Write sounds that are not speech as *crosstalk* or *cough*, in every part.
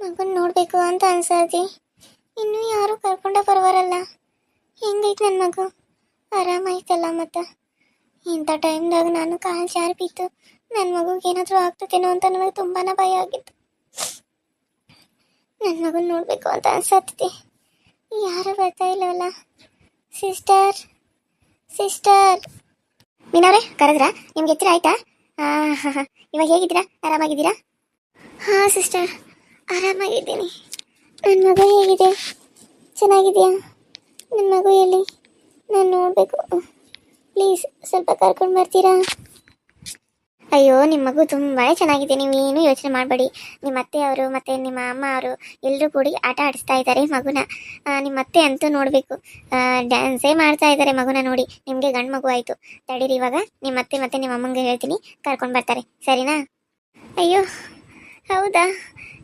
ಮಗನ್ ನೋಡಬೇಕು ಅಂತ ಅನ್ಸತಿ ಇನ್ನೂ ಯಾರು ಕರ್ಕೊಂಡ ಬರುವರಲ್ಲ. ಹೆಂಗೈತೆ ನನ್ನ ಮಗು? ಆರಾಮಾಯ್ತಲ್ಲ ಮತ್ತು? ಇಂಥ ಟೈಮ್ದಾಗ ನಾನು ಕಾಲು ಜಾರಿ ಬಿತ್ತು ನನ್ನ ಮಗುಗೆ ಏನಾದರೂ ಆಗ್ತದೇನೋ ಅಂತ ನನಗೆ ತುಂಬಾ ಭಯ ಆಗಿತ್ತು. ನನ್ನ ಮಗನ್ ನೋಡಬೇಕು ಅಂತ ಅನ್ಸತ್ತಿ ಯಾರು ಬರ್ತಾ ಇಲ್ಲವಲ್ಲ? ಸಿಸ್ಟರ್? ಸಿಸ್ಟರ್? ಮೀನವ್ರೆ, ಕರೆದ್ರಾ? ನಿಮ್ಗೆ ಎಚ್ಚರ ಆಯ್ತಾ? ಇವಾಗ ಹೇಗಿದ್ದೀರಾ? ಆರಾಮಾಗಿದ್ದೀರಾ? ಹಾಂ, ಸಿಸ್ಟರ್. ಆರಾಮಾಗಿದ್ದೀನಿ. ನನ್ನ ಮಗು ಹೇಗಿದೆ? ಚೆನ್ನಾಗಿದೆಯಾ? ನನ್ನ ಮಗು ಎಲ್ಲಿ? ನಾನು ನೋಡಬೇಕು. ಪ್ಲೀಸ್, ಸ್ವಲ್ಪ ಕರ್ಕೊಂಡು ಬರ್ತೀರಾ? ಅಯ್ಯೋ ನಿಮ್ಮ ಮಗು ತುಂಬಾ ಚೆನ್ನಾಗಿದೆ ನೀವು ಏನು ಯೋಚನೆ ಮಾಡಬೇಡಿ. ನಿಮ್ಮ ಅತ್ತೆ ಅವರು ಮತ್ತು ನಿಮ್ಮ ಅಮ್ಮ ಅವರು ಎಲ್ಲರೂ ಕೂಡಿ ಆಟ ಆಡಿಸ್ತಾ ಇದ್ದಾರೆ ಮಗುನ. ನಿಮ್ಮ ಅತ್ತೆ ಅಂತೂ ನೋಡಬೇಕು. ಡ್ಯಾನ್ಸೇ ಮಾಡ್ತಾ ಇದ್ದಾರೆ ಮಗುನ ನೋಡಿ. ನಿಮಗೆ ಗಂಡು ಮಗು ಆಯಿತು. ತಡೀರಿ ಇವಾಗ. ನಿಮ್ಮ ಅತ್ತೆ ಮತ್ತು ನಿಮ್ಮ ಅಮ್ಮಂಗೆ ಹೇಳ್ತೀನಿ. ಕರ್ಕೊಂಡು ಬರ್ತಾರೆ. ಸರಿನಾ? ಅಯ್ಯೋ ಹೌದಾ?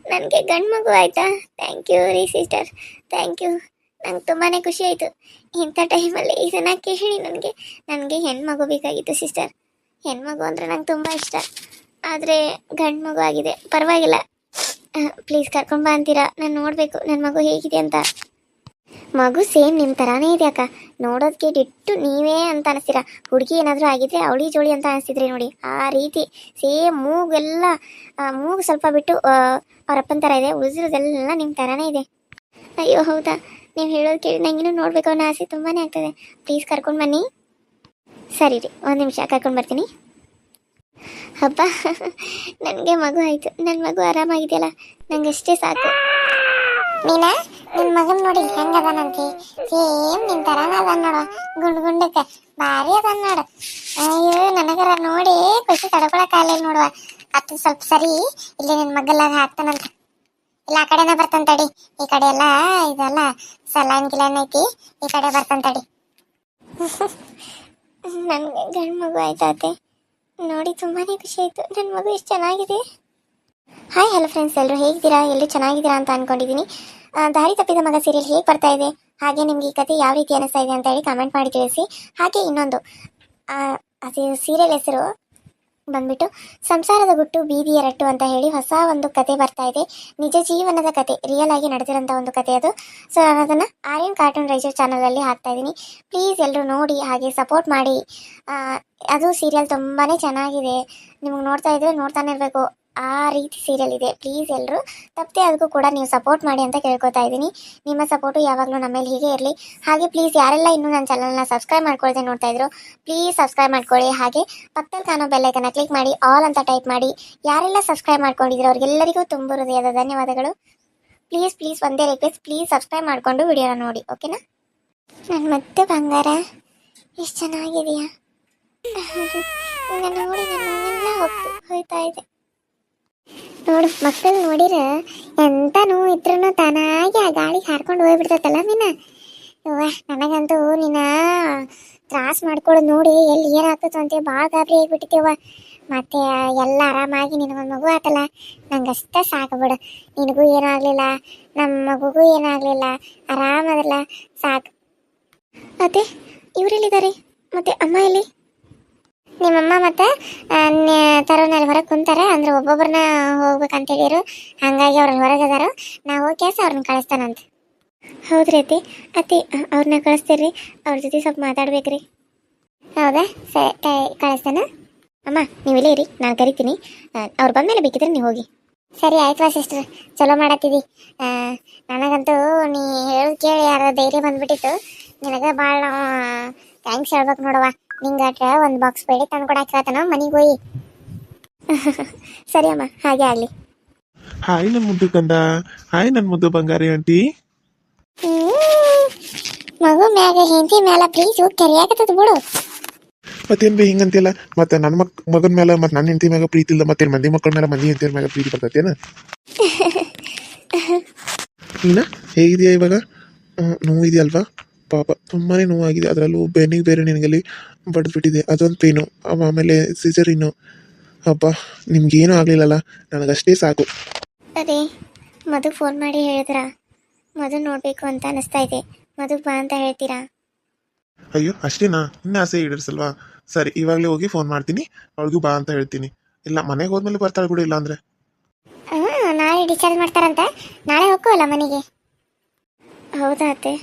ನನಗೆ ಗಂಡು ಮಗು ಆಯಿತಾ? ಥ್ಯಾಂಕ್ ಯು ರೀ ಸಿಸ್ಟರ್ ಥ್ಯಾಂಕ್ ಯು ನಂಗೆ ತುಂಬಾ ಖುಷಿ ಆಯಿತು. ಇಂಥ ಟೈಮಲ್ಲಿ ಇದನ್ನು ಕೇಳಿ ನನಗೆ. ನನಗೆ ಹೆಣ್ಮಗು ಬೇಕಾಗಿತ್ತು ಸಿಸ್ಟರ್ ಹೆಣ್ಮಗು ಅಂದರೆ ನಂಗೆ ತುಂಬ ಇಷ್ಟ. ಆದರೆ ಗಂಡು ಮಗು ಆಗಿದೆ. ಪರವಾಗಿಲ್ಲ. ಪ್ಲೀಸ್ ಕರ್ಕೊಂಡು ಬಾ ಅಂತೀರಾ? ನಾನು ನೋಡಬೇಕು. ನನ್ನ ಮಗು ಹೇಗಿದೆ ಅಂತ. ಮಗು ಸೇಮ್ ನಿಮ್ಮ ಥರಾನೇ ಇದೆ ಅಕ್ಕ. ನೋಡೋದಕ್ಕೆ ಡಿಟ್ಟು ನೀವೇ ಅಂತ ಅನಿಸ್ತೀರ. ಹುಡುಗಿ ಏನಾದರೂ ಆಗಿದ್ರೆ ಅವಳಿ ಜೋಳಿ ಅಂತ ಅನಿಸ್ತಿದ್ರಿ ನೋಡಿ. ಆ ರೀತಿ ಸೇಮ್ ಮೂಗೆಲ್ಲ ಮೂಗು ಸ್ವಲ್ಪ ಬಿಟ್ಟು ಅವರಪ್ಪನ ಥರ ಇದೆ. ಉಳಿದಿರೋದೆಲ್ಲ ನಿಮ್ಮ ಥರಾನೇ ಇದೆ. ಅಯ್ಯೋ, ಹೌದಾ? ನೀವು ಹೇಳೋದು ಕೇಳಿ ನಂಗಿನ್ನೂ ನೋಡಬೇಕು ಅನ್ನೋ ಆಸೆ ತುಂಬಾ ಆಗ್ತದೆ. ಪ್ಲೀಸ್ ಕರ್ಕೊಂಡು ಬನ್ನಿ. ಸರಿ ರೀ, ಒಂದು ನಿಮಿಷ ಕರ್ಕೊಂಡು ಬರ್ತೀನಿ. ಹಬ್ಬ, ನನಗೆ ಮಗು ಆಯಿತು. ನನ್ನ ಮಗು ಆರಾಮಾಗಿದೆಯಲ್ಲ? ನಂಗೆ ಅಷ್ಟೇ ಸಾಕು. ನೀನ ನಿನ್ನ ಮಗನ್ ನೋಡಿ ಹೆಂಗದನಂತಿ ಸೇಮ್ ನಿನ್ ತರಾನ ಅದ ನೋಡು. ಗುಂಡ್ ಗುಂಡಕ್ಕ. ಭಾರಿ ಅದಾನ ನೋಡು. ಅಯ್ಯೋ, ನನಗರ ನೋಡಿ ಖುಷಿ ತಡ್ಕೊಳಕ್ ಆಗಲಿಲ್ಲ ನೋಡುವ. ಅತ್ತ ಸ್ವಲ್ಪ ಸರಿ. ಇಲ್ಲಿ ನಿನ್ ಮಗಲಾಗ ಹಾಕ್ತಾನಂತ. ಇಲ್ಲ, ಆ ಕಡೆನ ಬರ್ತಂತಡಿ ತಡಿ. ಈ ಕಡೆ ಎಲ್ಲ ಇದೆಲ್ಲ, ಸಲಾನ್ ಗಿಲಾನ್ ಐತಿ. ಈ ಕಡೆ ಬರ್ತಂತಡಿ ತಡಿ. *laughs* ನನ್ಗೆ ಗಂಡು ಮಗು ಆಯ್ತಾತೆ ನೋಡಿ, ತುಂಬಾನೇ ಖುಷಿ ಆಯ್ತು. ನನ್ನ ಮಗು ಎಷ್ಟು ಚೆನ್ನಾಗಿದೆ. ಹಾಯ್, ಹಲೋ ಫ್ರೆಂಡ್ಸ್ ಎಲ್ಲರೂ ಹೇಗಿದ್ದೀರಾ? ಎಲ್ಲರೂ ಚೆನ್ನಾಗಿದ್ದೀರಾ ಅಂತ ಅನ್ಕೊಂಡಿದ್ದೀನಿ ದಾರಿ ತಪ್ಪಿದ ಮಗ ಸೀರಿಯಲ್ ಹೇಗೆ ಬರ್ತಾ ಇದೆ? ಹಾಗೆ ನಿಮ್ಗೆ ಈ ಕತೆ ಯಾವ ರೀತಿ ಅನಿಸ್ತಾ ಇದೆ ಅಂತ ಹೇಳಿ ಕಮೆಂಟ್ ಮಾಡಿ ತಿಳಿಸಿ. ಹಾಗೆ ಇನ್ನೊಂದು ಅದು ಸೀರಿಯಲ್ ಹೆಸರು ಬಂದ್ಬಿಟ್ಟು, ಸಂಸಾರದ ಗುಟ್ಟು ಬೀದಿಯ ರಟ್ಟು ಅಂತ ಹೇಳಿ ಹೊಸ ಒಂದು ಕತೆ ಬರ್ತಾ ಇದೆ. ನಿಜ ಜೀವನದ ಕತೆ ರಿಯಲ್ ಆಗಿ ನಡೆದಿರೋಂಥ ಒಂದು ಕತೆ ಅದು. ಸೊ ನಾನು ಅದನ್ನು ಆರ್ಯನ್ ಕಾರ್ಟೂನ್ ರೈಜರ್ ಚಾನಲಲ್ಲಿ ಹಾಕ್ತಾ ಇದ್ದೀನಿ ಪ್ಲೀಸ್ ಎಲ್ಲರೂ ನೋಡಿ, ಹಾಗೆ ಸಪೋರ್ಟ್ ಮಾಡಿ. ಅದು ಸೀರಿಯಲ್ ತುಂಬಾ ಚೆನ್ನಾಗಿದೆ. ನಿಮ್ಗೆ ನೋಡ್ತಾ ಇದ್ರೆ ನೋಡ್ತಾನೆ ಇರಬೇಕು. ಆ ರೀತಿ ಸೀರಿಯಲ್ ಇದೆ. ಪ್ಲೀಸ್ ಎಲ್ಲರೂ ತಪ್ಪದೆ ಅದಕ್ಕೂ ಕೂಡ ನೀವು ಸಪೋರ್ಟ್ ಮಾಡಿ ಅಂತ ಕೇಳ್ಕೊತಾ ಇದ್ದೀನಿ. ನಿಮ್ಮ ಸಪೋರ್ಟು ಯಾವಾಗಲೂ ನಮ್ಮ ಮೇಲೆ ಹೀಗೆ ಇರಲಿ. ಹಾಗೆ ಪ್ಲೀಸ್ ಯಾರೆಲ್ಲ ಇನ್ನೂ ನನ್ನ ಚಾನಲ್ನ ಸಬ್ಸ್ಕ್ರೈಬ್ ಮಾಡ್ಕೊಳ್ದೆ ನೋಡ್ತಾ ಇದ್ರು ಪ್ಲೀಸ್ ಸಬ್ಸ್ಕ್ರೈಬ್ ಮಾಡ್ಕೊಳ್ಳಿ. ಹಾಗೆ ಪಕ್ಕದಲ್ಲಿ ಕಾಣೋ ಬೆಲ್ಲೈಕನ್ನ ಕ್ಲಿಕ್ ಮಾಡಿ ಆಲ್ ಅಂತ ಟೈಪ್ ಮಾಡಿ, ಯಾರೆಲ್ಲ ಸಬ್ಸ್ಕ್ರೈಬ್ ಮಾಡ್ಕೊಂಡಿದ್ರು ಅವ್ರಿಗೆಲ್ಲರಿಗೂ ತುಂಬ ಹೃದಯದ ಧನ್ಯವಾದಗಳು. ಪ್ಲೀಸ್ ಪ್ಲೀಸ್ ಒಂದೇ ರಿಕ್ವೆಸ್ಟ್ ಪ್ಲೀಸ್ ಸಬ್ಸ್ಕ್ರೈಬ್ ಮಾಡಿಕೊಂಡು ವಿಡಿಯೋನ ನೋಡಿ ಓಕೆನಾ ನನ್ನ ಮತ್ತೆ ಬಂಗಾರ. ಎಷ್ಟು ಚೆನ್ನಾಗಿದೆಯಾ? *laughs* ನೋಡಿ ನನ್ನ ಹೋಗ್ತಾ ಇದೆ. ನೋಡು, ಮಕ್ಕಳು ನೋಡಿರ ಎಂತ ನೋವು ಇದ್ರೂ ತಾನಾಗಿ ಆ ಗಾಳಿಗೆ ಹಾರ್ಕೊಂಡು ಹೋಗ್ಬಿಡ್ತೈತಲ್ಲ ಮೀನ? ಅವ್ವ ನನಗಂತೂ ನಿನ್ನ ತ್ರಾಸ ಮಾಡ್ಕೊಳ್ಳೋದು ನೋಡಿ ಎಲ್ಲಿ ಏನಾಗ್ತದೆ ಅಂತ ಭಾಳ ಗಾಬರಿ ಆಗಿಬಿಟ್ಟಿದ್ದೇವ ಮತ್ತೆ ಎಲ್ಲ ಆರಾಮಾಗಿ ನಿನಗೊಂದು ಮಗು ಆತಲ್ಲ, ನಂಗಷ್ಟ ಸಾಕು ಬಿಡು. ನಿನಗೂ ಏನಾಗಲಿಲ್ಲ ನಮ್ಮ ಮಗುಗೂ ಏನೂ ಆಗಲಿಲ್ಲ ಆರಾಮದಲ್ಲ ಸಾಕು. ಮತ್ತೆ ಇವರೆಲ್ಲಿದ್ದಾರೆ ಮತ್ತೆ ಅಮ್ಮ ಎಲ್ಲಿ? ನಿಮ್ಮಮ್ಮ ಮತ್ತೆ ತರೋನಲ್ಲಿ ಹೊರಗೆ ಕುಂತಾರೆ. ಅಂದ್ರೆ ಒಬ್ಬೊಬ್ಬರನ್ನ ಹೋಗ್ಬೇಕಂತ ಹೇಳಿರು ಹಂಗಾಗಿ ಅವ್ರನ್ನ ಹೊರಗೆ ಅದಾರು ನಾ ಹೋಗಿ ಕೆಲಸ ಅವ್ರನ್ನ ಕಳಿಸ್ತಾನಂತ. ಹೌದ್ರಿ ಅತಿ ಅತಿ ಅವ್ರನ್ನ ಕಳಿಸ್ತೀರಿ. ಅವ್ರ ಜೊತೆ ಸ್ವಲ್ಪ ಮಾತಾಡ್ಬೇಕ್ರಿ. ಹೌದಾ? ಸರಿ ಕಳಿಸ್ತಾನ? ಅಮ್ಮ ನೀವು ಇಲ್ಲೇ ಇರಿ. ನಾನು ಕರಿತೀನಿ. ಅವ್ರು ಬಂದಮೇಲೆ ಬೇಕಿದ್ರೆ ನೀವು ಹೋಗಿ. ಸರಿ ಆಯ್ತು ಸಿಸ್ಟರ್ ಚಲೋ ಮಾಡತ್ತಿದಿ. ನನಗಂತೂ ನೀ ಹೇಳೋದು ಕೇಳಿ ಯಾರ ಧೈರ್ಯ ಬಂದ್ಬಿಟ್ಟಿತ್ತು. ನಿನಗೆ ಭಾಳ ಥ್ಯಾಂಕ್ಸ್ ಹೇಳ್ಬೇಕು ನೋಡವ್ವ. ನಿಂಗಾಟ ಒಂದು ಬಾಕ್ಸ್ ಬೇಳೆ ತಂದು ಕೊಡಕ್ಕೆ ಹೇಳ್ತಾನ ಮನೆಗೆ ಹೋಗಿ ಸರಿ ಅಮ್ಮ ಹಾಗೆ ಆಗಲಿ. ಹಾಯ್ ನನ್ನ ಮುದ್ದು ಕಂದ. ಹಾಯ್ ನನ್ನ ಮುದ್ದು ಬಂಗಾರಿ ಆಂಟಿ. ಮಗು ಮ್ಯಾಗ ಹೆಂಡತಿ ಮ್ಯಾಲ ಪ್ಲೀಸ್ ಕರಿಯಾಕತ್ತದ ಬಿಡು. ಮತ್ತೇನ್ ಬಿ ಹಿಂಗಂತಿಲ್ಲ ಮತ್ತೆ ನನ್ನ ಮಕ್ ಮಗನ ಮೇಲೆ ಮತ್ತೆ ನನ್ನ ಹೆಂಡತಿ ಮ್ಯಾಗ ಪ್ರೀತಿ ಇಲ್ಲ ಮತ್ತೆ ಮಂದಿ ಮಕ್ಕಳ ಮೇಲೆ ಮಂದಿ ಹೆಂಡತಿ ಮ್ಯಾಗ ಪ್ರೀತಿ ಬರ್ತೈತೇನ? ನೀನ? ಹೇಗಿದೆಯಾ ಇವಾಗ? ಹ್ಮ್, ನೋವು ಇದೆಯಲ್ವಾ ಪಾಪ ತುಂಬಾನೇ ನೋವಾಗಿದೆ. ಅದರಲ್ಲೂ ಬೆನ್ನಿಗೆ ಬೇರೆ ನಿನಗಲ್ಲಿ ಬಡ್ದ್ಬಿಟ್ಟಿದೆ. ಅದೊಂದು ಪೇನು ಆಮೇಲೆ ಸಿಜರಿನು ಅಪ್ಪ ನಿಮ್ಗೇನೂ ಆಗಲಿಲ್ಲಲ್ಲ. ನನಗಷ್ಟೇ ಸಾಕು. ಅದೇ ಮಧು ಫೋನ್ ಮಾಡಿ ಹೇಳಿದ್ರ? ಮಧು ನೋಡಬೇಕು ಅಂತ ಅನಿಸ್ತಾ ಇದೆ. ಮಧು ಬಾ ಅಂತ ಹೇಳ್ತೀರಾ? ಅಯ್ಯೋ ಅಷ್ಟೇನಾ? ಇನ್ನ ಆಸೆ ಈಡೇರಿಸಲ್ವಾ? ಸರಿ ಇವಾಗಲೇ ಹೋಗಿ ಫೋನ್ ಮಾಡ್ತೀನಿ. ಅವಳಿಗೂ ಬಾ ಅಂತ ಹೇಳ್ತೀನಿ. ಇಲ್ಲ ಮನೆಗೆ ಹೋದ್ಮೇಲೆ ಬರ್ತಾಳೆ ಬಿಡು ಇಲ್ಲ ಅಂದ್ರೆ ಡಿಸ್ಚಾರ್ಜ್ ಮಾಡ್ತಾರಂತೆ. ನಾಳೆ ಹೋಗೋಲ್ಲ ಮನೆಗೆ? ಹೌದಾ ಅತ್ತೆ?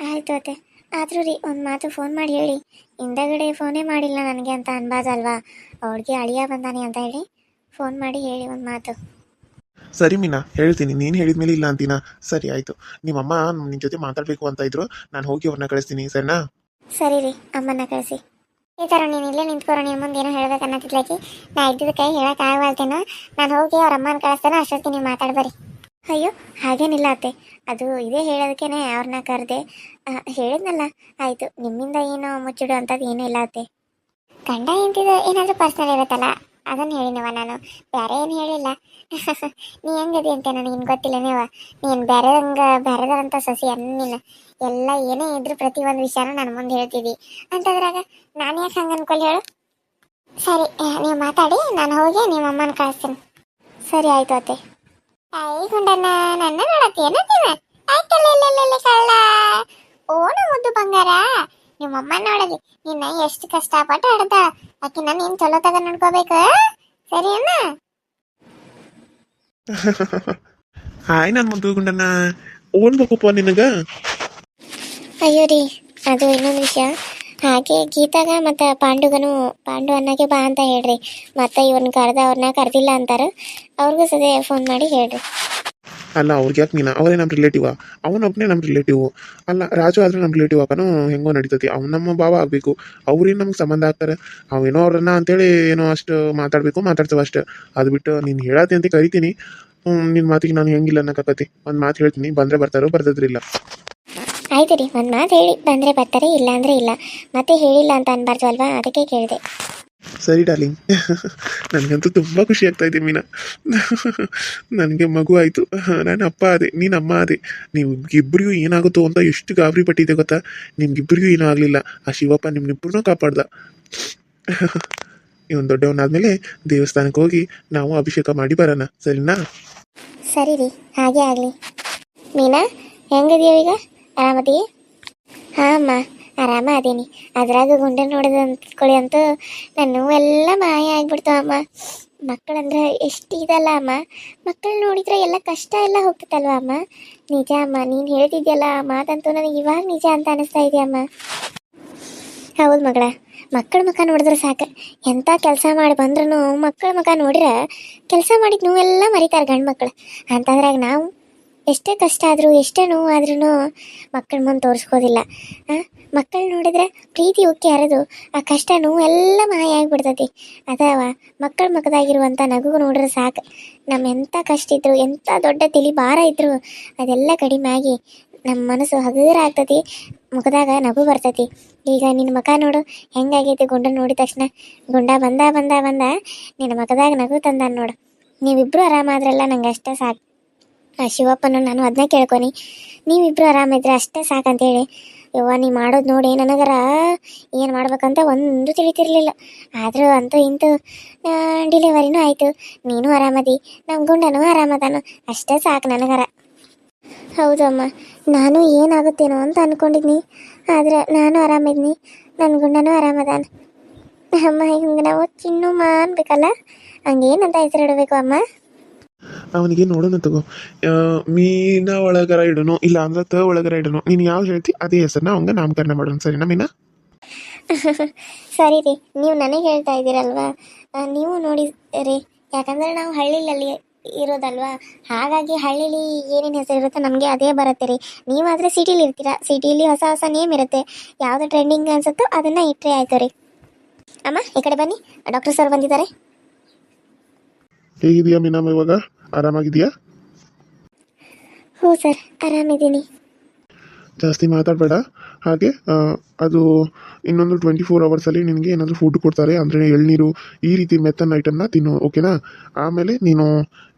ಆಯ್ತು ಅತ್ತೆ. ಆದರೂ ರೀ ಒಂದು ಮಾತು ಫೋನ್ ಮಾಡಿ ಹೇಳಿ. ಹಿಂದಗಡೆ ಫೋನೇ ಮಾಡಿಲ್ಲ ನನಗೆ ಅಂತ ಅನ್ಬಾರ್ದಲ್ವಾ ಅವ್ಳಿಗೆ ಅಳಿಯ ಬಂದಾನೆ ಅಂತ ಹೇಳಿ ಫೋನ್ ಮಾಡಿ ಹೇಳಿ ಒಂದು ಮಾತು. ಸರಿ ಮೀನಾ ಹೇಳ್ತೀನಿ. ನೀನು ಹೇಳಿದ್ಮೇಲೆ ಇಲ್ಲ ಅಂತೀನಾ? ಸರಿ ಆಯಿತು. ನಿಮ್ಮಮ್ಮ ನಿನ್ನ ಜೊತೆ ಮಾತಾಡಬೇಕು ಅಂತ ಇದ್ರು. ನಾನು ಹೋಗಿ ಅವ್ರನ್ನ ಕಳಿಸ್ತೀನಿ ಸರಿನಾ? ಸರಿ ರೀ ಅಮ್ಮನ್ನ ಕಳಿಸಿ. ಈ ಥರ ನೀನು ಇಲ್ಲೇ ನಿಂತ್ಕೊರೋ ನಿನ್ನ ಮುಂದೆ ಏನೋ ಹೇಳ್ಬೇಕು ಅನ್ನತ್ತಿದ್ಲಾಕಿ ನಾ ಇದ್ದಿದ್ದಕ್ಕೆ ಹೇಳಕ್ಕೆ ಆಗವಲ್ತೇನೋ? ನಾನು ಹೋಗಿ ಅವ್ರ ಅಮ್ಮನ ಕಳಿಸ್ತೇನೆ ಅಷ್ಟೊತ್ತಿಗೆ ನೀವು ಮಾತಾಡ್ಬರಿ ಅಯ್ಯೋ, ಹಾಗೇನಿಲ್ಲ ಅತ್ತೆ. ಅದು ಇದೇ ಹೇಳೋದಕ್ಕೇನೆ ಅವ್ರನ್ನ ಕರೆದೆ. ಹೇಳಿದ್ನಲ್ಲ, ಆಯಿತು, ನಿಮ್ಮಿಂದ ಏನು ಮುಚ್ಚಿಡು ಅಂಥದ್ದು ಏನೂ ಇಲ್ಲ ಅತ್ತೆ. ಗಂಡ ಎಂತಿದ್ದು ಏನಾದರೂ ಪರ್ಸನಲ್ ಇರುತ್ತಲ್ಲ, ಅದನ್ನು ಹೇಳಿನವ ನಾನು. ಬೇರೆ ಏನು ಹೇಳಿಲ್ಲ. *laughs* ನೀ ಹೆಂಗದಿ ಅಂತ ನನಗೇನು ಗೊತ್ತಿಲ್ಲ ನೀವ ನೀನು ಬೇರೆದಂಗ, ಬೇರೆದಂತ ಸಸಿ ಅನ್ನಿಲ್ಲ ಎಲ್ಲ ಏನೇ ಇದ್ರು ಪ್ರತಿ ಒಂದು ವಿಷಯನೂ ನನ್ನ ಮುಂದೆ ಹೇಳ್ತಿದ್ದಿ ಅಂತದ್ರಾಗ ನಾನು ಯಾಕೆ ಹಂಗೆ ಅನ್ಕೊಳ್ಳಿ ಹೇಳು. ಸರಿ ನೀವು ಮಾತಾಡಿ, ನಾನು ಹೋಗಿ ನಿಮ್ಮ ಅಮ್ಮನ ಕಳಿಸ್ತೀನಿ. ಸರಿ, ಆಯ್ತು ಅತ್ತೆ. ತಾಯಿ ಗುಂಡನ್ನ ನನ್ನ ನೋಡತ್ತಿ ಏನತ್ತೀನ ಆಯ್ತಲ್ಲ ಕಳ್ಳ. ಓಣ ಮುದ್ದು ಬಂಗಾರ. ನಿಮ್ಮಅಮ್ಮ ನೋಡಲಿ ನಿನ್ನ ಎಷ್ಟು ಕಷ್ಟಪಟ್ಟು ಆಡ್ದ. ನಾನು ನೀನು ಚಲೋ ತಗ ನೋಡ್ಕೋಬೇಕು? ಸರಿ ಅಣ್ಣ. *laughs* ಹಾಯ್ ನಾನು ಮುದ್ದುಗುಂಡನ ಓಡ್ಬೇಕಪ್ಪ ನಿನಗ. ಅಯ್ಯೋ ರೀ ಅದು ಇನ್ನೊಂದು ವಿಷಯ. ಹಾಗೆ ಗೀತಾಗ ಮತ್ತ ಪಾಂಡುಗನು ಪಾಂಡು ಅನ್ನಕ್ಕೆ ಬಾ ಅಂತ ಹೇಳ್ರಿ. ಮತ್ತೆ ಇವನ್ ಕರೆದ ಅವ್ರನ್ನ ಕರೆದಿಲ್ಲ ಅಂತಾರ. ಅವ್ರಿಗೂ ಸದೇ ಫೋನ್ ಮಾಡಿ ಹೇಳ್ರಿ. ಅಲ್ಲ, ಅವ್ರಿಗೆ ಯಾಕೆ ನೀನ? ಅವರೇ ನಮ್ಮ ರಿಲೇಟಿವ್ ಅವನೊಬ್ಬನೇ ನಮ್ಮ ರಿಲೇಟಿವ್ ಅಲ್ಲ, ರಾಜು ಆದ್ರೆ ನಮ್ಮ ರಿಲೇಟಿವ್ ಅಕ್ಕನೂ ಹೆಂಗೋ ನಡೀತತಿ. ಅವ್ನು ನಮ್ಮ ಭಾವ ಆಗಬೇಕು. ಅವ್ರೇನು ನಮ್ಗೆ ಸಂಬಂಧ ಆಗ್ತಾರೆ? ಅವೇನೋ ಅವ್ರನ್ನ ಅಂತೇಳಿ ಏನೋ ಅಷ್ಟು ಮಾತಾಡಬೇಕು, ಮಾತಾಡ್ತೇವೆ ಅಷ್ಟೇ. ಅದು ಬಿಟ್ಟು ನೀನು ಹೇಳತಿ ಅಂತ ಕರಿತೀನಿ. ನಿನ್ನ ಮಾತಿಗೆ ನಾನು ಹೆಂಗಿಲ್ಲ ಅನ್ನಕತ್ತಿ ಒಂದು ಮಾತು ಹೇಳ್ತೀನಿ. ಬಂದರೆ ಬರ್ತಾರೋ, ಬರ್ದಿದ್ರಿಲ್ಲ. ಆಯ್ತು ರೀ ಒಂದು ಮಾತು ಹೇಳಿ. ಬಂದರೆ ಬರ್ತಾರೆ ಇಲ್ಲ ಅಂದರೆ ಇಲ್ಲ. ಮತ್ತೆ ಹೇಳಿಲ್ಲ ಅಂತ ಅನ್ಬಾರ್ದು ಅಲ್ವಾ? ಅದಕ್ಕೆ ಕೇಳಿದೆ. ಸರಿ ಡಾರ್ಲಿಂಗ್. ನನಗಂತೂ ತುಂಬ ಖುಷಿ ಆಗ್ತಾ ಇದೆ ಮೀನಾ. ನನಗೆ ಮಗು ಆಯಿತು. ನಾನು ಅಪ್ಪ ಅದೇ ನೀನು ಅಮ್ಮ ಅದೇ ನೀವು ಇಬ್ಬರಿಗೂ ಏನಾಗುತ್ತೋ ಅಂತ ಎಷ್ಟು ಗಾಬರಿ ಪಟ್ಟಿದೆ ಗೊತ್ತಾ? ನಿಮ್ಗಿಬ್ಬರಿಗೂ ಏನೂ ಆಗಲಿಲ್ಲ. ಆ ಶಿವಪ್ಪ ನಿಮ್ಮನ್ನಿಬ್ಬರನ್ನೂ ಕಾಪಾಡ್ದ. ಇವನು ದೊಡ್ಡವನಾದ್ಮೇಲೆ ದೇವಸ್ಥಾನಕ್ಕೆ ಹೋಗಿ ನಾವು ಅಭಿಷೇಕ ಮಾಡಿ ಬರೋಣ. ಸರಿನಾ? ಸರಿ ರೀ ಹಾಗೆ ಆಗಲಿ. ಮೀನಾ ಹೆಂಗಿದೆಯೋ ಈಗ? ಆರಾಮದಿ ಹಾಂ ಅಮ್ಮ, ಆರಾಮ ಅದೀನಿ. ಅದ್ರಾಗ ಗುಂಡೆ ನೋಡಿದ ಅಂದ್ಕೊಳ್ಳಿ ಅಂತೂ ನನ್ನ ಎಲ್ಲ ಮಾಯ ಆಗ್ಬಿಡ್ತಾವ ಅಮ್ಮ. ಮಕ್ಕಳಂದ್ರೆ ಎಷ್ಟು ಇದಲ್ಲ ಅಮ್ಮ. ಮಕ್ಕಳು ನೋಡಿದ್ರೆ ಎಲ್ಲ ಕಷ್ಟ ಎಲ್ಲ ಹೋಗ್ತದಲ್ವ ಅಮ್ಮ? ನಿಜ ಅಮ್ಮ, ನೀನು ಹೇಳ್ತಿದ್ಯಲ್ಲ ಆ ಮಾತಂತೂ ನನಗೆ ಇವಾಗ ನಿಜ ಅಂತ ಅನಿಸ್ತಾ ಇದೆಯಮ್ಮ ಹೌದು ಮಗಳ, ಮಕ್ಕಳ ಮುಖ ನೋಡಿದ್ರೆ ಸಾಕು. ಎಂಥ ಕೆಲಸ ಮಾಡಿ ಬಂದ್ರೂ ಮಕ್ಕಳ ಮುಖ ನೋಡಿದ್ರೆ ಕೆಲಸ ಮಾಡಿದ ನೋವೆಲ್ಲ ಮರಿತಾರೆ ಗಂಡು ಮಕ್ಕಳು ಅಂತಂದ್ರಾಗ ನಾವು ಎಷ್ಟೇ ಕಷ್ಟ ಆದರೂ, ಎಷ್ಟೇ ನೋವು ಆದ್ರೂ ಮಕ್ಕಳ ಮುಂದೆ ತೋರಿಸ್ಕೋದಿಲ್ಲ. ಮಕ್ಕಳು ನೋಡಿದ್ರೆ ಪ್ರೀತಿ ಉಕ್ಕಿ ಹರಿದು, ಆ ಕಷ್ಟ, ನೋವು ಎಲ್ಲ ಮಾಯ ಆಗಿಬಿಡ್ತೈತಿ. ಅದಾವ ಮಕ್ಕಳ ಮಗದಾಗಿರುವಂಥ ನಗು ನೋಡಿದ್ರೆ ಸಾಕು. ನಮ್ಮ ಎಂಥ ಕಷ್ಟ ಇದ್ರು ಎಂಥ ದೊಡ್ಡ ತಿಳಿ ಭಾರ ಇದ್ರು ಅದೆಲ್ಲ ಕಡಿಮೆ ಆಗಿ ನಮ್ಮ ಮನಸ್ಸು ಹಗುರ ಆಗ್ತತಿ ಮುಖದಾಗ ನಗು ಬರ್ತೈತಿ. ಈಗ ನಿನ್ನ ಮುಖ ನೋಡು, ಹೆಂಗಾಗೈತಿ ಗುಂಡ ನೋಡಿದ ತಕ್ಷಣ? ಗುಂಡ ಬಂದ ಬಂದ ಬಂದ ನಿನ್ನ ಮುಖದಾಗ ನಗು ತಂದ ನೋಡು. ನೀವಿಬ್ರು ಆರಾಮಾದ್ರಲ್ಲ ನಂಗೆ ಅಷ್ಟೇ ಸಾಕು. ಆ ಶಿವಪ್ಪನ ನಾನು ಅದನ್ನ ಕೇಳ್ಕೊನಿ. ನೀವಿಬ್ರು ಆರಾಮಿದ್ರೆ ಅಷ್ಟೇ ಸಾಕಂತೇಳಿ. ಯವ್ವ, ನೀ ಮಾಡೋದು ನೋಡಿ ನನಗರ ಏನು ಮಾಡ್ಬೇಕಂತ ಒಂದು ತಿಳಿತಿರ್ಲಿಲ್ಲ. ಆದರೂ ಅಂತೂ ಇಂತೂ ಡಿಲಿವರಿನೂ ಆಯಿತು. ನೀನು ಆರಾಮದಿ. ನಮ್ಮ ಗುಂಡನೂ ಆರಾಮದಾನು. ಅಷ್ಟೇ ಸಾಕು ನನಗರ. ಹೌದಮ್ಮ, ನಾನು ಏನಾಗುತ್ತೇನೋ ಅಂತ ಅಂದ್ಕೊಂಡಿದ್ನಿ ಆದ್ರೆ ನಾನು ಆರಾಮಿದ್ನಿ. ನನ್ನ ಗುಂಡನೂ ಆರಾಮದಾನ. ಅಮ್ಮ, ಹಿಂಗೆ ನಾವು ಚಿನ್ನಮ್ಮ ಅನ್ಬೇಕಲ್ಲ ಹಂಗೇನಂತ ಹೆಸರಿಡಬೇಕು ಅಮ್ಮ? ಅವನಿಗೆ ನೋಡೋಣ ತಗೋ. ಮೀನ ಒಳಗರ ಇಡೋನು ಇಲ್ಲ ಅಂದ್ರೆ ತ ಒಳಗರ ಇಡೋನು ನೀನು ಯಾವ ಹೇಳ್ತಿ ಅದೇ ಹೆಸರನ್ನ ಅವಂಗ ನಾಮಕರಣ ಮಾಡೋಣ ಸರಿನಾ ಮೀನಾ? *laughs* ಸರಿ ರೀ ನೀವು ನನಗೆ ಹೇಳ್ತಾ ಇದ್ದೀರಲ್ವಾ? ನೀವು ನೋಡಿ ರೀ ಯಾಕಂದ್ರೆ ನಾವು ಹಳ್ಳಿಲಲ್ಲಿ ಇರೋದಲ್ವಾ? ಹಾಗಾಗಿ ಹಳ್ಳಿಲಿ ಏನೇನು ಹೆಸರು ಇರುತ್ತೆ ನಮಗೆ ಅದೇ ಬರುತ್ತೆ ರೀ. ನೀವಾದರೆ ಸಿಟಿಲಿ ಇರ್ತೀರಾ? ಸಿಟಿಲಿ ಹೊಸ ಹೊಸ ನೇಮ್ ಇರುತ್ತೆ. ಯಾವುದು ಟ್ರೆಂಡಿಂಗ್ ಅನ್ಸುತ್ತೋ ಅದನ್ನು ಇಟ್ಟರೆ ಆಯ್ತು ರೀ. ಅಮ್ಮ ಈ ಕಡೆ ಬನ್ನಿ. ಡಾಕ್ಟರ್ ಸರ್ ಬಂದಿದ್ದಾರೆ. ಹೇಗಿದೆಯಾ ಮೀನಮ್ಮ ಇವಾಗ? ಆರಾಮಾಗಿದೆಯಾ ಹ್ಞೂ ಸರ್ ಆರಾಮಿದ್ದೀನಿ. ಜಾಸ್ತಿ ಮಾತಾಡಬೇಡ. ಹಾಗೆ ಅದು ಇನ್ನೊಂದು ಟ್ವೆಂಟಿ ಫೋರ್ ಅವರ್ಸಲ್ಲಿ ನಿನಗೆ ಏನಾದರೂ ಫುಡ್ ಕೊಡ್ತಾರೆ ಅಂದರೆ ಎಳ್ನೀರು ಈ ರೀತಿ ಮೆತ್ತನ್ ಐಟಮ್ನ ತಿನ್ನು ಓಕೆನಾ ಆಮೇಲೆ ನೀನು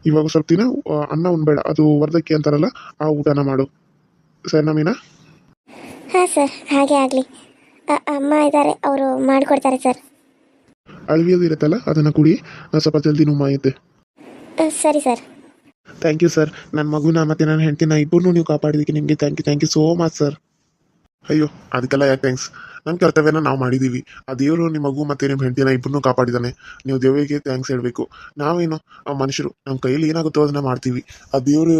ಇವಾಗ ಸ್ವಲ್ಪ ದಿನ ಅನ್ನ ಉಣ್ಬೇಡ ಅದು ವರ್ಧಕ್ಕೆ ಅಂತಾರಲ್ಲ ಆ ಊಟನ ಮಾಡು. ಸರಿನಾ ಮೀನಾ ಹಾಂ ಸರ್ ಹಾಗೆ ಆಗಲಿ. ಅಮ್ಮ ಇದ್ದಾರೆ ಅವರು ಮಾಡಿಕೊಡ್ತಾರೆ ಸರ್. ಅಳವಿಯದು ಇರುತ್ತಲ್ಲ ಅದನ್ನು ಕುಡಿ. ಸ್ವಲ್ಪ ಜಲ್ದಿ ನುಮ್ಮಾಯುತ್ತೆ ಸರಿ ಸರ್. ಥ್ಯಾಂಕ್ ಯು ಸರ್ ನನ್ನ ಮಗುನ ಮತ್ತೆ ನನ್ನ ಹೆಂಡತಿನ ಇಬ್ಬರನ್ನೂ ನೀವು ಕಾಪಾಡಿದ್ದಕ್ಕೆ ನಿಮಗೆ thank you thank you so much sir ಅಯ್ಯೋ, ಅದಕ್ಕೆಲ್ಲ ಯಾಕೆ ಥ್ಯಾಂಕ್ಸ್ ನಮ್ಮ ಕರ್ತವ್ಯನ ನಾವು ಮಾಡಿದ್ದೀವಿ ಆ ದೇವರು ನಿಮ್ಮ ಮಗು ಮತ್ತು ನಿಮ್ಮ ಹೆಂಡತಿನ ಇಬ್ಬರನ್ನೂ ಕಾಪಾಡಿದ್ದಾನೆ ನೀವು ದೇವರಿಗೆ ಥ್ಯಾಂಕ್ಸ್ ಹೇಳಬೇಕು. ನಾವೇನು ಮನುಷ್ಯರು ನಮ್ಮ ಕೈಯಲ್ಲಿ ಏನಾಗುತ್ತೋ ಅದನ್ನ ಮಾಡ್ತೀವಿ. ಆ ದೇವರು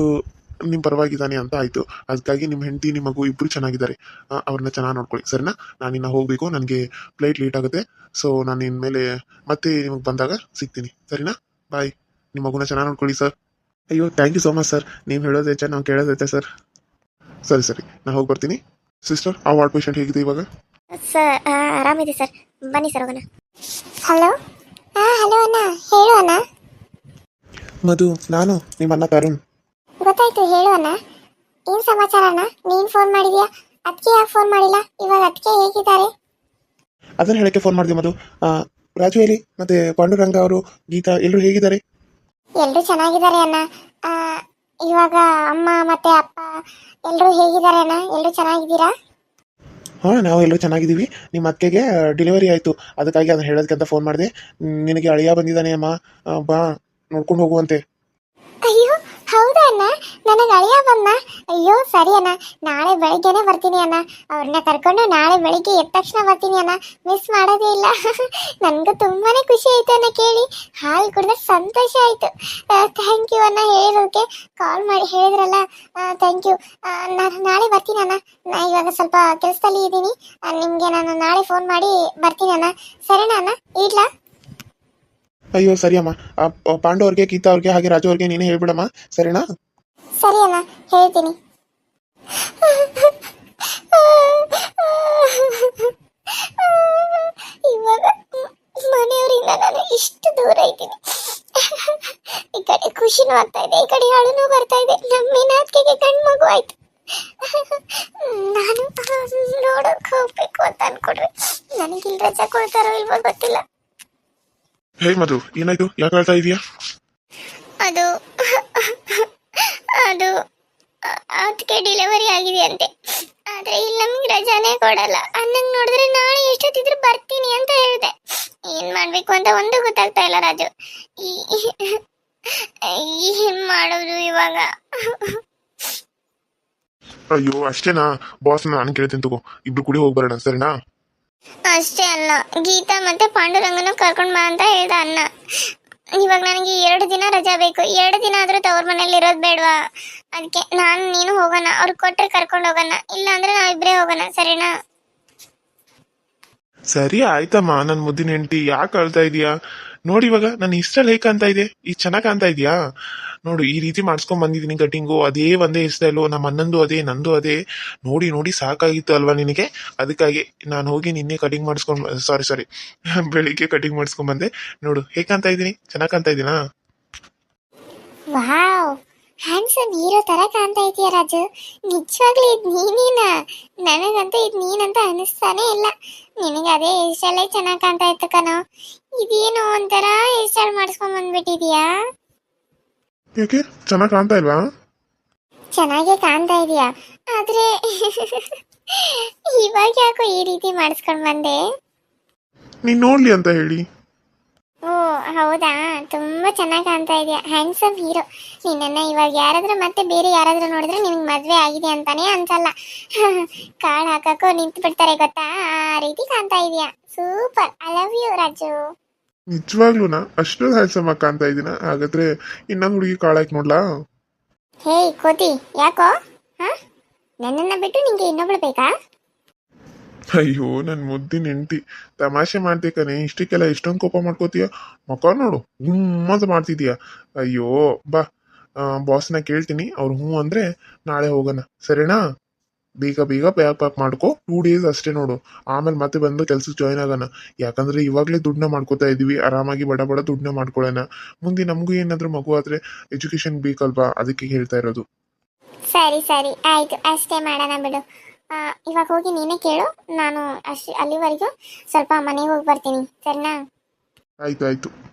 ನಿಮ್ಮ ಪರವಾಗಿದ್ದಾನೆ ಅಂತ ಆಯಿತು. ಅದಕ್ಕಾಗಿ ನಿಮ್ಮ ಹೆಂಡತಿ ನಿಮ್ಮ ಮಗು ಇಬ್ಬರು ಚೆನ್ನಾಗಿದ್ದಾರೆ. ಅವ್ರನ್ನ ಚೆನ್ನಾಗಿ ನೋಡ್ಕೊಳ್ಳಿ, ಸರಿನಾ? ನಾನು ಇನ್ನು ಹೋಗಬೇಕು, ನನಗೆ ಫ್ಲೈಟ್ ಲೇಟ್ ಆಗುತ್ತೆ. ಸೊ ನಾನು ಇನ್ಮೇಲೆ ಮತ್ತೆ ನಿಮಗೆ ಬಂದಾಗ ಸಿಗ್ತೀನಿ. ಸರಿನಾ? ಬಾಯ್ ನಿಮ್ಮ ಮಗುನ ಚೆನ್ನಾಗಿ ನೋಡ್ಕೊಳ್ಳಿ ಸರ್ ಅಯ್ಯೋ thank you so much sir ನೀವು ಹೇಳೋದು ಹೆಚ್ಚ ನಾವು ಕೇಳೋದೈತೆ ಸರ್ ಸರಿ ಸರಿ. ನಾನು ಹೋಗಿ ಬರ್ತೀನಿ. ಸಿಸ್ಟರ್ ಆ ವಾರ್ಡ್ ಪೇಷಂಟ್ ಹೇಗಿದೆ ಇವಾಗ? ಸರ್ ಆರಾಮಿದೆ ಸರ್ ಬನ್ನಿ ಸರ್ ಹೋಗೋಣ. ಹಲೋ ಹಾಂ ಹಲೋ ಅಣ್ಣ. ಹೇಳು ಅಣ್ಣ. ಮಧು ನಾನು ನಿಮ್ಮ ಅಣ್ಣ ತರುಣ್. ಗೊತ್ತಾಯ್ತು ಹೇಳು ಅಣ್ಣ. ಏನು ಸಮಾಚಾರ ಅಣ್ಣ? ನೀನು ಫೋನ್ ಮಾಡಿದ್ಯಾ? ಅದಕ್ಕೆ ಯಾಕೆ ಫೋನ್ ಮಾಡಿಲ್ಲ? ಇವಾಗ ಅದಕ್ಕೆ ಹೇಗಿದ್ದಾರೆ? ಅದನ್ನ ಹೇಳಕ್ಕೆ ಫೋನ್ ಮಾಡಿದೆ ಮಧು. ಆ, ರಾಜು ಹೇಳಿ ಮತ್ತೆ ಪಾಂಡುರಂಗ ಅವರು ಗೀತಾ ಎಲ್ಲರೂ ಹೇಗಿದ್ದಾರೆ? ಎಲ್ಲರೂ ಚೆನ್ನಾಗಿದ್ದಾರೆ ಅಣ್ಣ. ಇವಾಗ ಅಮ್ಮ ಮತ್ತೆ ಅಪ್ಪ ಎಲ್ಲರೂ ಹೇಗಿದ್ದಾರೆ ಅಣ್ಣ? ಎಲ್ಲರೂ ಚೆನ್ನಾಗಿದ್ದೀರಾ? ಹಾಂ ನಾವು ಎಲ್ಲರೂ ಚೆನ್ನಾಗಿದ್ದೀವಿ. ನಿಮ್ಮ ಅತ್ತೆಗೆ ಡೆಲಿವರಿ ಆಯಿತು. ಅದಕ್ಕಾಗಿ ಅದನ್ನು ಹೇಳೋದಕ್ಕೆ ಫೋನ್ ಮಾಡಿದೆ. ನಿನಗೆ ಅಳಿಯ ಬಂದಿದ್ದಾನೆ ಅಮ್ಮ. ಬಾ ನೋಡ್ಕೊಂಡು ಹೋಗುವಂತೆ. ಅಯ್ಯೋ ಹೌದಾ ಅಣ್ಣ? ನನಗೆ ಅಳಿಯ ಅಯ್ಯೋ, ಸರಿ ಅಣ್ಣ. ನಾಳೆ ಬೆಳಿಗ್ಗೆನೆ ಬರ್ತೀನಿ ಅಣ್ಣ. ಅವ್ರನ್ನ ಕರ್ಕೊಂಡು ನಾಳೆ ಬೆಳಿಗ್ಗೆ ಎದ್ದ ತಕ್ಷಣ ಬರ್ತೀನಿ ಅಣ್ಣ. ಮಿಸ್ ಮಾಡೋದೇ ಇಲ್ಲ. *laughs* ನನಗೂ ತುಂಬಾನೇ ಖುಷಿ ಆಯ್ತು ಅಣ್ಣ ಕೇಳಿ. ಹಾಲು ಕುಡಿದ್ರೆ ಸಂತೋಷ ಆಯ್ತು. ಥ್ಯಾಂಕ್ ಯು ಅಣ್ಣ ಹೇಳಿರೋದಕ್ಕೆ ಕಾಲ್ ಮಾಡಿ ಹೇಳಿದ್ರಲ್ಲ. ಥ್ಯಾಂಕ್ ಯು ನಾನು ನಾಳೆ ಬರ್ತೀನಿ ಅಣ್ಣ. ನಾ ಇವಾಗ ಸ್ವಲ್ಪ ಕೆಲಸದಲ್ಲಿ ಇದ್ದೀನಿ. ನಿಮಗೆ ನಾನು ನಾಳೆ ಫೋನ್ ಮಾಡಿ ಬರ್ತೀನಿ ಅಣ್ಣ. ಸರಿನಾ ಅಣ್ಣ? ಇಡ್ಲಾ? ಅಯ್ಯೋ, ಸರಿಯಮ್ಮ. ಪಾಂಡು ಅವ್ರಿಗೆ ಗೀತಾ ಅವ್ರಿಗೆ ಹಾಗೆ ರಾಜು ಅವ್ರಿಗೆ ನೀನೇ ಹೇಳ್ಬಿಡಮ್ಮ, ಸರಿನಾ? ಸರಿ ಅಣ್ಣ ಹೇಳ್ತೀನಿ. ಇವಾಗ ಮನೆಯವರಿಂದ ನಾನು ಇಷ್ಟು ದೂರ ಇದ್ದೀನಿ. ಈ ಕಡೆ ಖುಷಿನೂ ಆಗ್ತಾ ಇದೆ, ಈ ಕಡೆ ಅಳುನೂ ಬರ್ತಾ ಇದೆ. ನಮ್ಮ ಮೀನಾತ್ಕೆಗೆ ಮಗು ಆಯ್ತು. ನಾನು ನೋಡೋಕೆ ಹೋಗ್ಬೇಕು ಅಂತ ಅನ್ಕೊಂಡ್ರೆ ನನಗೆ ಇಲ್ಲಿ ರಜಾ ಕೊಡ್ತಾರೋ ಇಲ್ವೋ ಗೊತ್ತಿಲ್ಲ. ಹೇ ಮಧು ಏನಾಯ್ತು ಯಾಕೆ ಹೇಳ್ತಾ ಇದೀಯಾ? ಅದು ಅದು ಅದಕ್ಕೆ ಡೆಲಿವರಿ ಆಗಿದೆ ಅಂತೆ. ಆದ್ರೆ ಇಲ್ಲಿ ನಮ್ಗೆ ರಜಾನೇ ಕೊಡಲ್ಲ. ಅನ್ನಂಗ್ ನೋಡಿದ್ರೆ ನಾಳೆ ಎಷ್ಟೊತ್ತಿದ್ರು ಬರ್ತೀನಿ ಅಂತ ಹೇಳಿದೆ. ಏನ್ ಮಾಡ್ಬೇಕು ಅಂತ ಒಂದು ಗೊತ್ತಾಗ್ತಾ ಇಲ್ಲ ರಾಜು. ಏನ್ ಮಾಡೋದು ಇವಾಗ? ಅಯ್ಯೋ ಅಷ್ಟೇನಾ? ಬಾಸ್ ನಾನು ಕೇಳ್ತೀನಿ ತಗೋ. ಇಬ್ರು ಕೂಡಿ ಹೋಗ್ಬರೋಣ ಸರಿನಾ? ಅಷ್ಟೇ ಅಲ್ಲ ಗೀತಾ ಮತ್ತೆ ಪಾಂಡುರಂಗನ ಕರ್ಕೊಂಡು ಬಾ ಅಂತ ಹೇಳ್ದ ಅಣ್ಣ. ಇವಾಗ ನನಗೆ ಎರಡು ದಿನ ರಜಾ ಬೇಕು. ಎರಡು ದಿನ ಆದ್ರೂ ತವ್ರ ಮನೇಲಿ ಇರೋದು ಬೇಡವಾ? ಅದಕ್ಕೆ ನಾನು, ನೀನು ಹೋಗೋಣ. ಅವ್ರು ಕೊಟ್ಟರೆ ಕರ್ಕೊಂಡು ಹೋಗೋಣ. ಇಲ್ಲ ಅಂದ್ರೆ ನಾವಿಬ್ರೇ ಹೋಗೋಣ. ಸರಿನಾ? ಸರಿ ಆಯ್ತಮ್ಮ. ನನ್ನ ಮುದ್ದಿನ ಹೆಂಡತಿ. ಯಾಕೆ ಅಳ್ತಾ ಇದೀಯಾ? ನೋಡಿ ಇವಾಗ ನನ್ನ ಇಷ್ಟಲ್ಲಿ ಹೇಗೆ ಕಾಣ್ತಾ ಇದೆ? ಈ ಚೆನ್ನಾಗಿ ಕಾಣ್ತಾ ಇದೆಯಾ? ನೋಡು, ಈ ರೀತಿ ಮಾಡಿಸ್ಕೊಂಡ್ ಬಂದಿದ್ದೀನಿ ಕಟಿಂಗು. ಅದೇ ಒಂದೇ ಸ್ಟೈಲು ನಮ್ಮ ಅಣ್ಣಂದು ಅದೇ, ನಂದು ಅದೇ. ನೋಡಿ ನೋಡಿ ಸಾಕಾಗಿತ್ತು ಅಲ್ವಾ ನಿನಗೆ? ಅದಕ್ಕಾಗಿ ನಾನು ಹೋಗಿ ನಿನ್ನೆ ಕಟಿಂಗ್ ಮಾಡಿಸ್ಕೊಂಡ್ ಸಾರಿ ಸಾರಿ ಬೆಳಿಗ್ಗೆ ಕಟಿಂಗ್ ಮಾಡಿಸ್ಕೊಂಡ್ ಬಂದೆ. ನೋಡು, ಹೇಗೆ ಕಾಣ್ತಾ ಇದ್ದೀನಿ? ಚೆನ್ನಾಗಿ ಕಾಣ್ತಾ ಇದ್ದೀನಾ? ಹ್ಯಾಂಡ್ಸಮ್ ಹೀರೋ ತರ ಕಾಣ್ತಾ ಇದೀಯ ರಾಜು. ನಿಜವಾಗ್ಲೂ ಇದು ನೀನೇನಾ? ನನಗಂತೂ ಇದು ನೀನಂತ ಅನಿಸ್ತಾನೆ ಇಲ್ಲ. ನಿನಗೆ ಅದೇ ಹೇರ್ ಸ್ಟೈಲೇ ಚೆನ್ನಾಗಿ ಕಾಣ್ತಾ ಇತ್ತು ಕಣೋ. ಇದೇನು ಒಂಥರ ಹೇರ್ ಸ್ಟೈಲ್ ಮಾಡಿಸ್ಕೊಂಡ್ ಬಂದ್ಬಿಟ್ಟಿದ್ಯಾ? ಯಾಕೆ ಚೆನ್ನಾಗಿ ಕಾಣ್ತಾ ಇಲ್ವಾ? ಚೆನ್ನಾಗೇ ಕಾಣ್ತಾ ಇದೀಯಾ? ಆದ್ರೆ *laughs* ಇವಾಗ ಯಾಕೋ ಈ ರೀತಿ ಮಾಡಿಸ್ಕೊಂಡ್ ಬಂದೆ? ನೀನ್ ನೋಡ್ಲಿ ಅಂತ ಹೇಳಿ. ಓ ಹೌದಾ? ತುಂಬಾ ಚೆನ್ನಾಗಿ ಕಾಣ್ತಾ ಇದೆಯಾ. ಹ್ಯಾಂಡ್ಸಮ್ ಹೀರೋ ನಿನ್ನ ಇವಾಗ ಯಾರಾದ್ರೂ ಮತ್ತೆ ಬೇರೆ ಯಾರಾದ್ರೂ ನೋಡಿದ್ರೆ ನಿಮ್ಗೆ ಮದ್ವೆ ಆಗಿದೆ ಅಂತಾನೆ ಅನ್ಸಲ್ಲ. *laughs* ಕಾಳು ಹಾಕಕ್ಕೂ ನಿಂತು ಬಿಡ್ತಾರೆ ಗೊತ್ತಾ? ಆ ರೀತಿ ಕಾಣ್ತಾ ಇದೆಯಾ. Super I love you Raju. ನಿಜವಾಗ್ಲೂನಾ? ಅಷ್ಟೊಂದು ಹ್ಯಾಂಡ್ಸಮ್ ಆಗಿ ಕಾಣ್ತಾ ಇದೀನ ಹಾಗಾದ್ರೆ ಇನ್ನೊಂದು ಹುಡುಗಿ ಕಾಳಾಯ್ತು ನೋಡ್ಲಾ? ಹೇ ಕೋತಿ ಯಾಕೋ? ಹಾ? ನನ್ನನ್ನ ಬಿಟ್ಟು ನಿಂಗೆ ಇನ್ನೊಬ್ಳು ಬೇಕಾ? ಅಯ್ಯೋ ನನ್ನ ಮುದ್ದಿನ ಹೆಂಡತಿ. ತಮಾಷೆ ಮಾಡ್ತೀಯ ಕಣೆ. ಇಷ್ಟಕ್ಕೆಲ್ಲ ಇಷ್ಟೊಂದು ಕೋಪ ಮಾಡ್ಕೋತೀಯ? ಮಕ ನೋಡು ಗುಮ್ಮಂತ ಮಾಡ್ತಿದೀಯ. ಅಯ್ಯೋ, ಬಾ. ಬಾಸ್ನ ಕೇಳ್ತೀನಿ. ಅವ್ರು ಹ್ಞೂ ಅಂದ್ರೆ ನಾಳೆ ಹೋಗೋಣ. ಸರಿನಾ? ಬೀಗ ಬೀಗ ಪ್ಯಾಕ್ ಪ್ಯಾಕ್ ಮಾಡ್ಕೊ. ಟೂ ಡೇಸ್ ಅಷ್ಟೇ ನೋಡು. ಆಮೇಲೆ ಮತ್ತೆ ಬಂದು ಕೆಲ್ಸಕ್ಕೆ ಜಾಯ್ನ್ ಆಗೋಣ. ಯಾಕಂದ್ರೆ ಇವಾಗಲೇ ದುಡ್ಡನ್ನ ಮಾಡ್ಕೋತಾ ಇದೀವಿ. ಆರಾಮಾಗಿ ಬಡ ಬಡ ದುಡ್ಡನ್ನ ಮಾಡ್ಕೊಳ್ಳೋಣ ಮುಂದೆ ನಮಗೂ ಏನಾದರೂ ಮಗು ಆದ್ರೆ ಎಜುಕೇಶನ್ ಬೇಕಲ್ವಾ? ಅದಕ್ಕೆ ಹೇಳ್ತಾ ಇರೋದು. ಸರಿ ಸರಿ. ಆಯ್ತು. ಅಷ್ಟೇ ಮಾಡೋಣ ಬಿಡು. ಇವಾಗ ಹೋಗಿ ನೀನೇ ಕೇಳು. ನಾನು ಅಷ್ಟು ಅಲ್ಲಿವರೆಗೂ ಸ್ವಲ್ಪ ಮನೆಗೆ ಹೋಗಿ ಬರ್ತೀನಿ. ಸರಿನಾ? ಆಯ್ತು ಆಯ್ತು.